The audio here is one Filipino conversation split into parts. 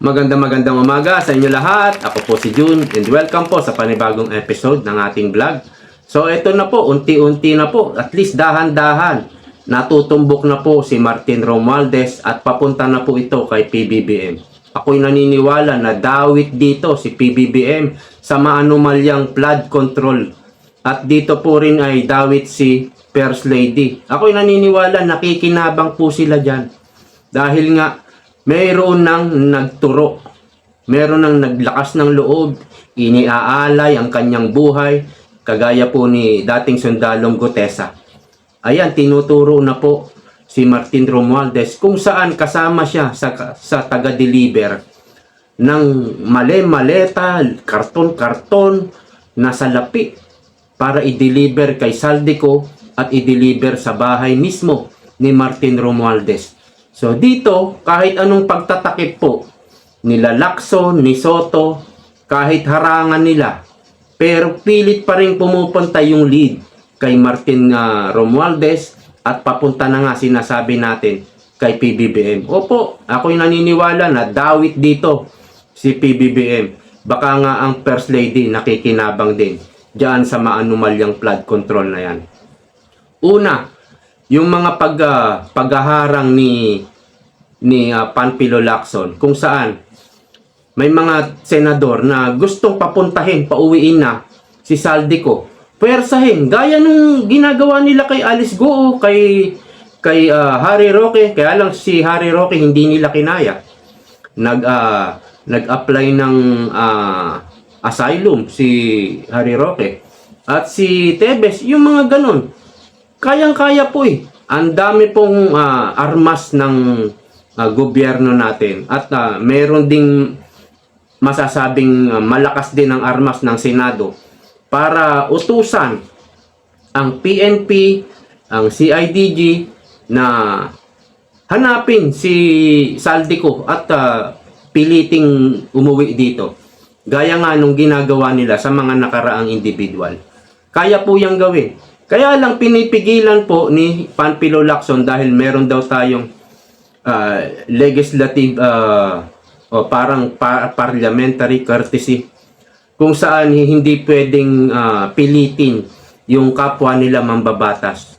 Magandang magandang umaga sa inyo lahat. Ako po si June and welcome po sa panibagong episode ng ating vlog. So ito na po, unti-unti na po, at least dahan-dahan. Natutumbok na po si Martin Romualdez at papunta na po ito kay PBBM. Ako'y naniniwala na dawit dito si PBBM sa maanumalyang flood control. At dito po rin ay dawit si First Lady. Ako'y naniniwala nakikinabang po sila dyan. Dahil nga mayroon nang nagturo. Meron nang naglakas ng loob, iniaalay ang kanyang buhay, kagaya po ni dating sundalong Gutesa. Ayan, tinuturo na po si Martin Romualdez kung saan kasama siya sa, sa taga-deliver ng male-maleta, karton-karton na salapi para i-deliver kay Saldico at i-deliver sa bahay mismo ni Martin Romualdez. So dito, kahit anong pagtatakip po, nila Lacson, ni Soto, kahit harangan nila, pero pilit pa rin pumupunta yung lead kay Martin ah, Romualdez at papunta na nga sinasabi natin kay PBBM. Opo, ako'y naniniwala na dawit dito si PBBM. Baka nga ang First Lady nakikinabang din diyan sa maanumalyang flood control na yan. Una, yung mga pag, ah, paghaharang ni ni ah, Panfilo Lacson kung saan may mga senador na gustong papuntahin, pauwiin na si Saldico. Puwersahin, gaya nung ginagawa nila kay Alice Goo, kay kay ah, Harry Roque, kaya lang si Harry Roque hindi nila kinaya. Nag ah, nag-apply ng ah, asylum si Harry Roque. At si Tebes, yung mga ganun. Kayang-kaya po eh. Ang dami pong ah, armas ng ah, gobyerno natin. At ah, meron ding masasabing ah, malakas din ang armas ng Senado para utusan ang PNP, ang CIDG na hanapin si Saldico at ah, piliting umuwi dito. Gaya nga nung ginagawa nila sa mga nakaraang individual. Kaya po yung gawin. Kaya lang pinipigilan po ni Panfilo Lacson dahil meron daw tayong ah, legislative ah, o parang pa- parliamentary courtesy kung saan hindi pwedeng ah, pilitin yung kapwa nila mambabatas.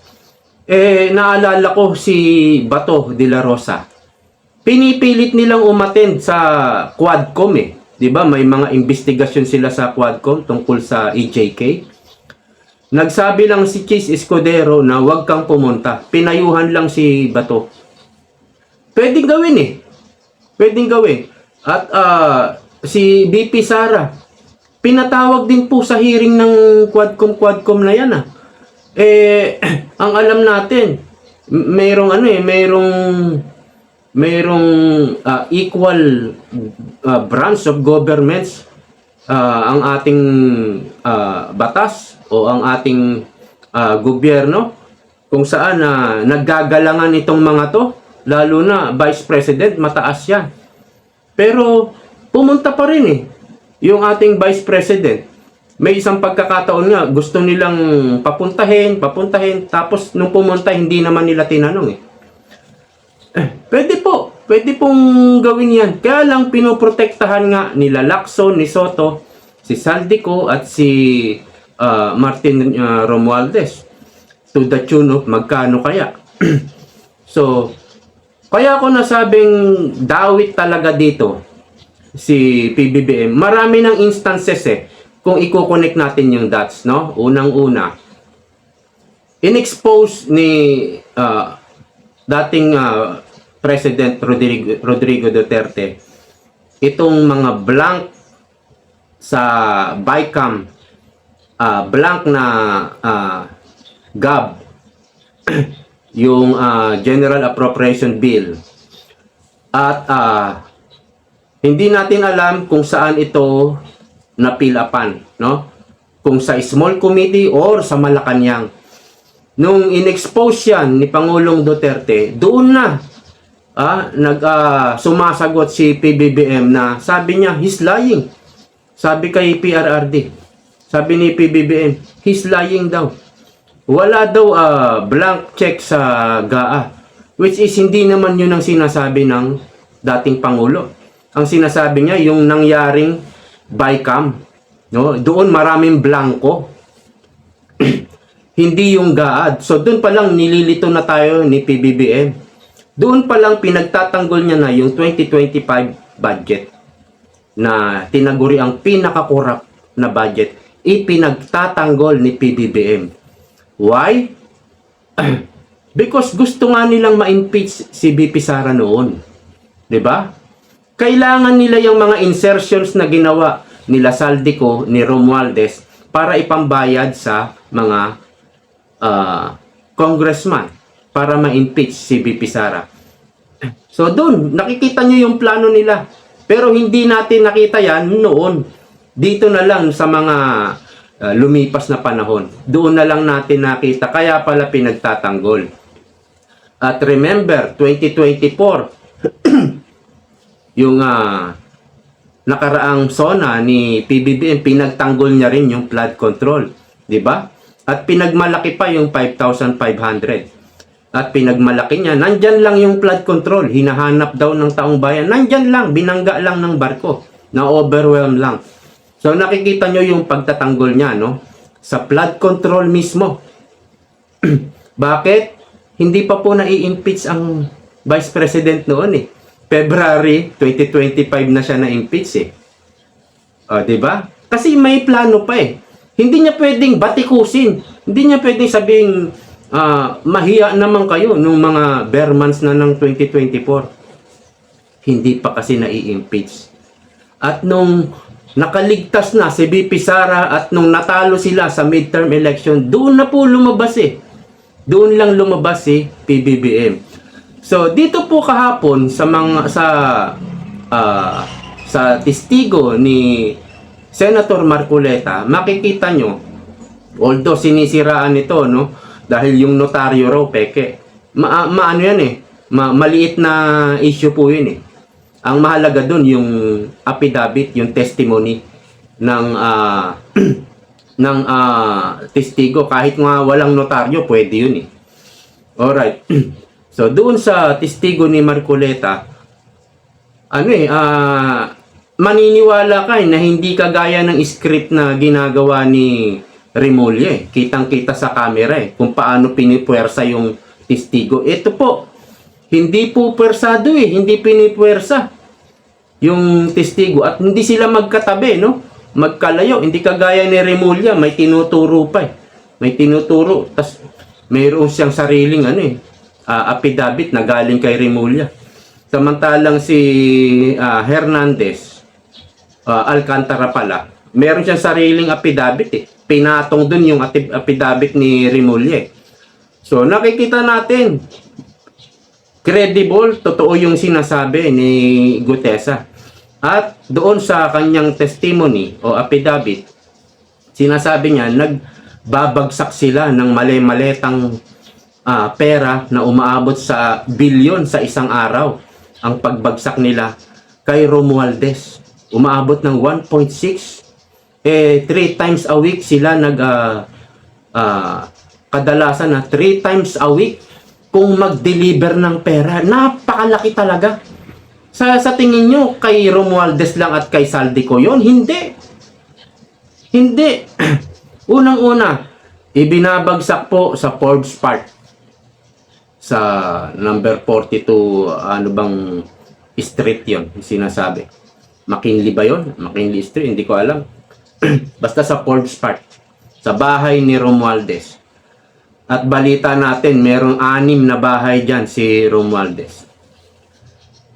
Eh, naalala ko si Bato de la Rosa. Pinipilit nilang umattend sa Quadcom eh. 'Di ba? May mga investigasyon sila sa Quadcom tungkol sa EJK. Nagsabi lang si Chase Escudero na huwag kang pumunta. Pinayuhan lang si Bato. Pwedeng gawin eh. Pwedeng gawin. At ah, si BP Sara, pinatawag din po sa hearing ng Quadcom Quadcom na yan ah. Eh, ang alam natin, mayroong ano eh, mayroong mayroong ah, equal ah, branch of governments ah, ang ating ah, batas o ang ating ah, gobyerno kung saan na naggagalangan itong mga to lalo na vice president mataas yan. Pero pumunta pa rin eh yung ating vice president. May isang pagkakataon nga gusto nilang papuntahin papuntahin tapos nung pumunta hindi naman nila tinanong eh. Eh, pwede po. Pwede pong gawin yan. Kaya lang pinoprotektahan nga nila Lacson, ni Soto, si Saldico at si ah, Martin ah, Romualdez. To the tune of magkano kaya. so, kaya ako nasabing dawit talaga dito si PBBM. Marami ng instances eh kung i-connect natin yung dots, no? Unang-una, inexpose ni ah, dating ah, President Rodrigo, Rodrigo Duterte itong mga blank sa BICAM ah, blank na ah, GAB yung ah, General Appropriation Bill. At ah, hindi natin alam kung saan ito napilapan no? Kung sa small committee or sa Malacanang. Nung inexpose yan ni Pangulong Duterte, doon na ah, nag ah, sumasagot si PBBM na sabi niya, he's lying. Sabi kay PRRD. Sabi ni PBBM, he's lying daw. Wala daw ah, blank check sa GAA. Which is hindi naman yun ang sinasabi ng dating Pangulo. ang sinasabi niya yung nangyaring bycam. No? Doon maraming blanco. Hindi yung gaad. So doon pa lang nililito na tayo ni PBBM. Doon pa lang pinagtatanggol niya na yung 2025 budget na tinaguri ang pinakakurap na budget ipinagtatanggol ni PBBM. Why? Because gusto nga nilang ma-impeach si BP Sara noon. 'Di ba? Kailangan nila yung mga insertions na ginawa nila Saldico ni Romualdez para ipambayad sa mga ah, congressman para ma-impeach si BP Sara. So doon, nakikita nyo yung plano nila. Pero hindi natin nakita yan noon. Dito na lang sa mga ah, lumipas na panahon. Doon na lang natin nakita. Kaya pala pinagtatanggol. At remember, 2024, yung ah, nakaraang SONA ni PBBM, pinagtanggol niya rin yung flood control. ba? At pinagmalaki pa yung 5,500. At pinagmalaki niya, nandyan lang yung flood control. Hinahanap daw ng taong bayan. Nandyan lang, binangga lang ng barko. Na-overwhelm lang. So nakikita nyo yung pagtatanggol niya, no? Sa flood control mismo. Bakit? Hindi pa po nai-impeach ang Vice President noon eh. February 2025 na siya na-impeach eh. O, di ba? Kasi may plano pa eh. Hindi niya pwedeng batikusin. Hindi niya pwedeng sabing ah, mahiya naman kayo nung mga bare months na ng 2024. Hindi pa kasi nai-impeach. At nung nakaligtas na si BP Sara at nung natalo sila sa midterm election, doon na po lumabas eh. Doon lang lumabas si PBBM. So dito po kahapon sa mga sa ah, sa testigo ni Senator Marcoleta, makikita nyo although sinisiraan ito no dahil yung notaryo raw peke. Ma, maano yan eh. Ma, maliit na issue po yun eh. Ang mahalaga doon yung affidavit, yung testimony ng ah, ng ah, testigo kahit nga walang notaryo pwede yun eh. Alright. So doon sa testigo ni Marcoleta ano eh ah maniniwala ka eh, na hindi kagaya ng script na ginagawa ni Remulle. Kitang-kita sa camera eh kung paano pinipuwersa yung testigo. Ito po, hindi po pwersado eh, hindi pinipuwersa yung testigo at hindi sila magkatabi, no? Magkalayo, hindi kagaya ni Remulla, may tinuturo pa eh. May tinuturo, tas mayroon siyang sariling ano eh, ah, affidavit na galing kay Remulla. Samantalang si ah, Hernandez, ah, Alcantara pala, meron siyang sariling affidavit eh. Pinatong dun yung affidavit ni Remulla eh. So nakikita natin, credible, totoo yung sinasabi ni Gutesa. At doon sa kanyang testimony o affidavit, sinasabi niya, nagbabagsak sila ng mali-maletang ah, pera na umaabot sa bilyon sa isang araw. Ang pagbagsak nila kay Romualdez. Umaabot ng 1.6. Eh, three times a week sila nag ah, ah, kadalasan na three times a week kung mag-deliver ng pera. Napakalaki talaga. Sa, sa tingin nyo, kay Romualdez lang at kay Saldico yon Hindi. Hindi. Unang-una, ibinabagsak po sa Forbes Park. Sa number 42, ano bang street yon sinasabi. McKinley ba yon McKinley Street, hindi ko alam. Basta sa Forbes Park. Sa bahay ni Romualdez. At balita natin, merong anim na bahay dyan si Romualdez.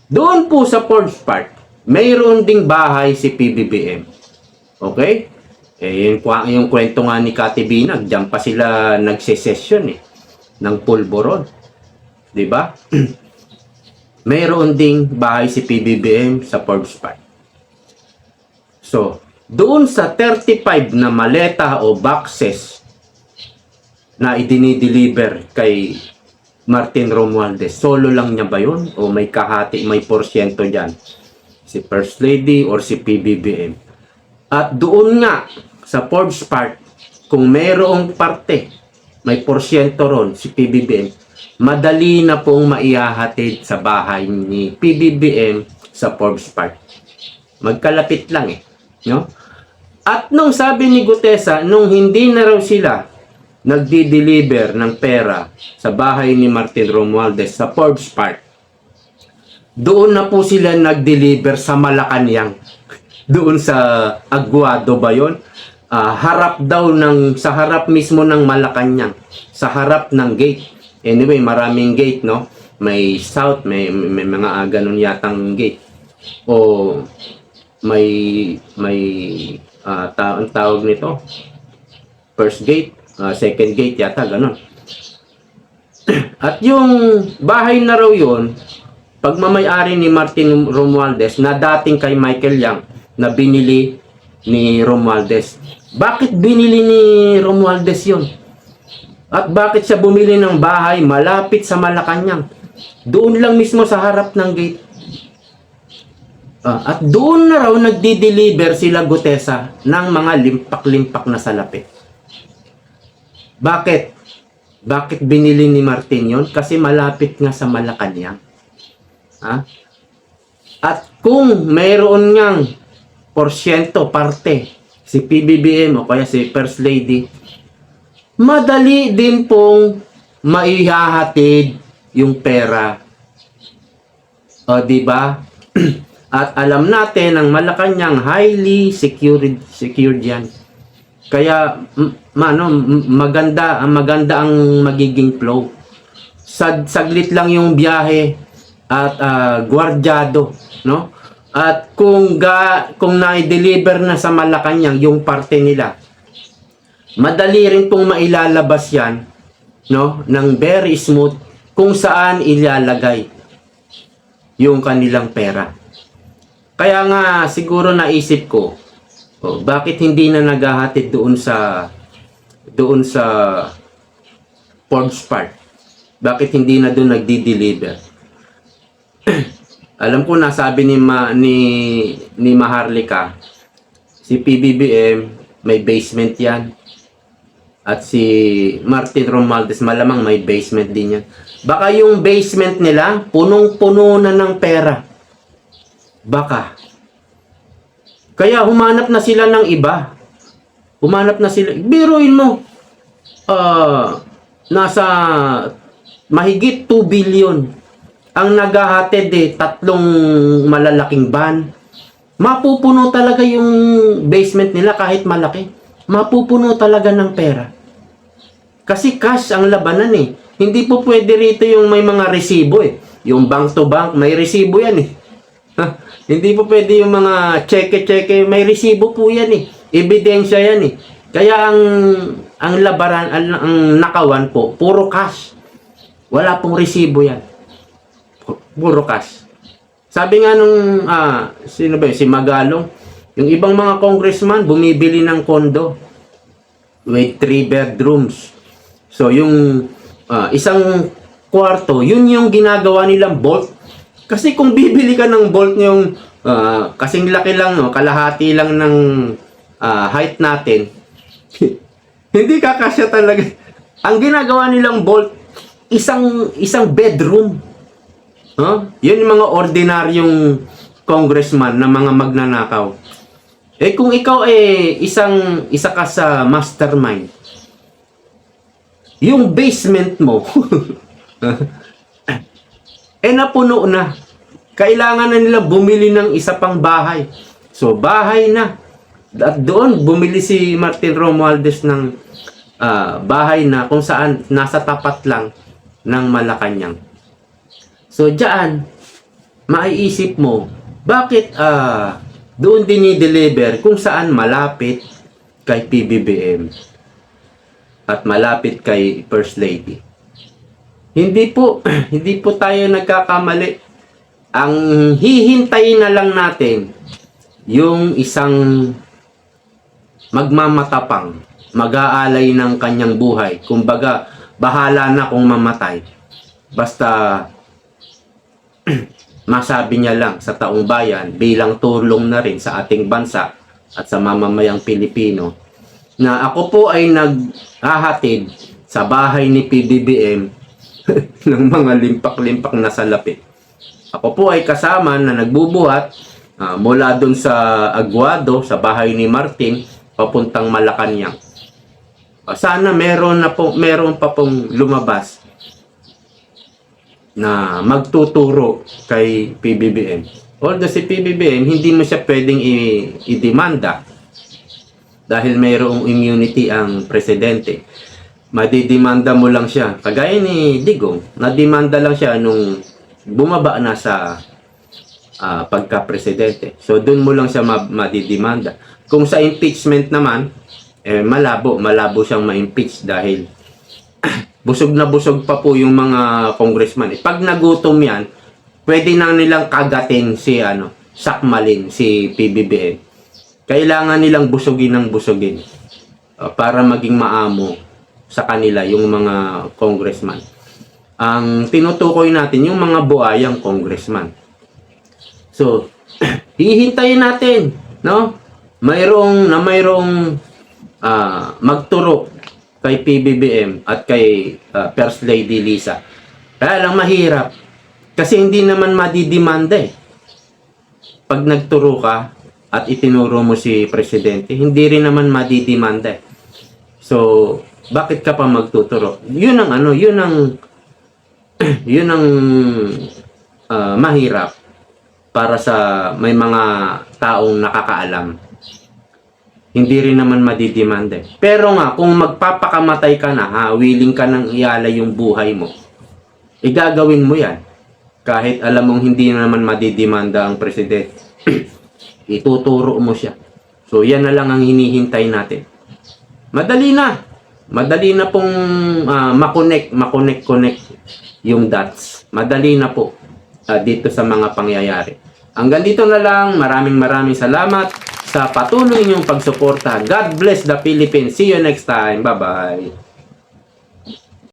Doon po sa Forbes Park, mayroon ding bahay si PBBM. Okay? Eh, yung, yung kwento nga ni Kati Binag, dyan pa sila nagsesesyon eh, ng pulboron. Ba? mayroon ding bahay si PBBM sa Forbes Park. So, doon sa 35 na maleta o boxes na idinideliver kay Martin Romualdez. Solo lang niya ba yun? O may kahati, may porsyento dyan? Si First Lady or si PBBM? At doon nga, sa Forbes Park, kung mayroong parte, may porsyento ron, si PBBM, madali na pong maihahatid sa bahay ni PBBM sa Forbes Park. Magkalapit lang eh. No? At nung sabi ni Gutesa, nung hindi na raw sila nagdi-deliver ng pera sa bahay ni Martin Romualdez sa Forbes Park, doon na po sila nag-deliver sa Malacanang. Doon sa Aguado ba yun? Ah, harap daw ng, sa harap mismo ng Malacanang. Sa harap ng gate. Anyway, maraming gate, no? May south, may, may mga ah, ganun yatang gate. O may, may, ah, ta- ang tawag nito, first gate, ah, second gate yata, ganun. At yung bahay na raw yun, pagmamayari ni Martin Romualdez na dating kay Michael Yang na binili ni Romualdez. Bakit binili ni Romualdez yun? At bakit siya bumili ng bahay malapit sa Malacanang? Doon lang mismo sa harap ng gate. Ah, at doon na raw nagdi-deliver sila Gutesa ng mga limpak-limpak na salapi. Bakit? Bakit binili ni Martin yon? Kasi malapit nga sa Malacanang. Ha? At kung mayroon ngang porsyento, parte, si PBBM o kaya si First Lady, madali din pong maihahatid yung pera. O, di ba? At alam natin ang Malacanang highly secured secured yan. Kaya ano, maganda ang maganda ang magiging flow. Sad, saglit lang yung biyahe at ah, gwardyado, no? At kung ga, kung na-deliver na sa Malacanang yung parte nila, madali rin pong mailalabas yan, no? Ng very smooth kung saan ilalagay yung kanilang pera. Kaya nga siguro naisip ko, oh, bakit hindi na naghahatid doon sa doon sa Forbes Park? Bakit hindi na doon nagdi-deliver? Alam ko nasabi ni Ma, ni ni Maharlika si PBBM may basement 'yan. At si Martin Romualdez malamang may basement din yan. Baka yung basement nila punong-puno na ng pera. Baka. Kaya humanap na sila ng iba. Humanap na sila. Biruin mo. Ah, nasa mahigit 2 billion ang naghahatid eh, tatlong malalaking van. Mapupuno talaga yung basement nila kahit malaki. Mapupuno talaga ng pera. Kasi cash ang labanan eh. Hindi po pwede rito yung may mga resibo eh. Yung bank to bank, may resibo yan eh. Hindi po pwede yung mga cheque-cheque, may resibo po yan eh. Ebidensya yan eh. Kaya ang ang labaran, ang, ang nakawan po, puro cash. Wala pong resibo yan. Pu- Puro cash. Sabi nga nung, ah, sino ba yun? Si Magalong, yung ibang mga congressman bumibili ng kondo with three bedrooms. So, yung ah, isang kwarto, yun yung ginagawa nilang bolt. Kasi kung bibili ka ng bolt yung ah, kasing laki lang, no, kalahati lang ng ah, height natin, hindi kakasya talaga. Ang ginagawa nilang bolt, isang isang bedroom. Huh? Yun yung mga ordinaryong congressman na mga magnanakaw. Eh kung ikaw eh isang isa ka sa mastermind, yung basement mo eh napuno na. Kailangan na nila bumili ng isa pang bahay. So bahay na. At doon bumili si Martin Romualdez ng ah, bahay na kung saan nasa tapat lang ng Malacanang. So diyan maiisip mo bakit ah doon dinideliver kung saan malapit kay PBBM at malapit kay First Lady. Hindi po, hindi po tayo nagkakamali. Ang hihintayin na lang natin yung isang magmamatapang, mag-aalay ng kanyang buhay. Kumbaga, bahala na kung mamatay. Basta masabi niya lang sa taong bayan bilang tulong na rin sa ating bansa at sa mamamayang Pilipino na ako po ay naghahatid sa bahay ni PBBM ng mga limpak-limpak na salapi. Ako po ay kasama na nagbubuhat ah, mula doon sa Aguado, sa bahay ni Martin, papuntang Malacanang. Ah, sana meron na po, meron pa pong lumabas na magtuturo kay PBBM. Although si PBBM, hindi mo siya pwedeng i-demanda dahil mayroong immunity ang presidente. Madidemanda mo lang siya. Kagaya ni Digong, nademanda lang siya nung bumaba na sa ah, pagka-presidente. So, doon mo lang siya ma- madidemanda. Kung sa impeachment naman, eh, malabo, malabo siyang ma-impeach dahil busog na busog pa po yung mga congressman. Eh, pag nagutom yan, pwede na nilang kagatin si ano, Sakmalin, si PBBM. Kailangan nilang busugin ng busugin uh, para maging maamo sa kanila yung mga congressman. Ang tinutukoy natin yung mga buayang congressman. So, hihintayin natin, no? Mayroong na mayroong ah, magturo kay PBBM at kay ah, First Lady Lisa. Kaya lang mahirap. Kasi hindi naman madidemanda eh. Pag nagturo ka at itinuro mo si Presidente, hindi rin naman madidemanda eh. So, bakit ka pa magtuturo? Yun ang ano, yun ang yun ang ah, mahirap para sa may mga taong nakakaalam. Hindi rin naman madidemanda. eh. Pero nga, kung magpapakamatay ka na, ha, willing ka nang iala yung buhay mo, igagawin mo yan. Kahit alam mong hindi naman madidemanda ang presidente. Ituturo mo siya. So, yan na lang ang hinihintay natin. Madali na. Madali na pong ah, makonect, makonect-connect yung dots. Madali na po ah, dito sa mga pangyayari. Hanggang dito na lang. Maraming maraming salamat sa patuloy niyong pagsuporta. God bless the Philippines. See you next time. Bye-bye.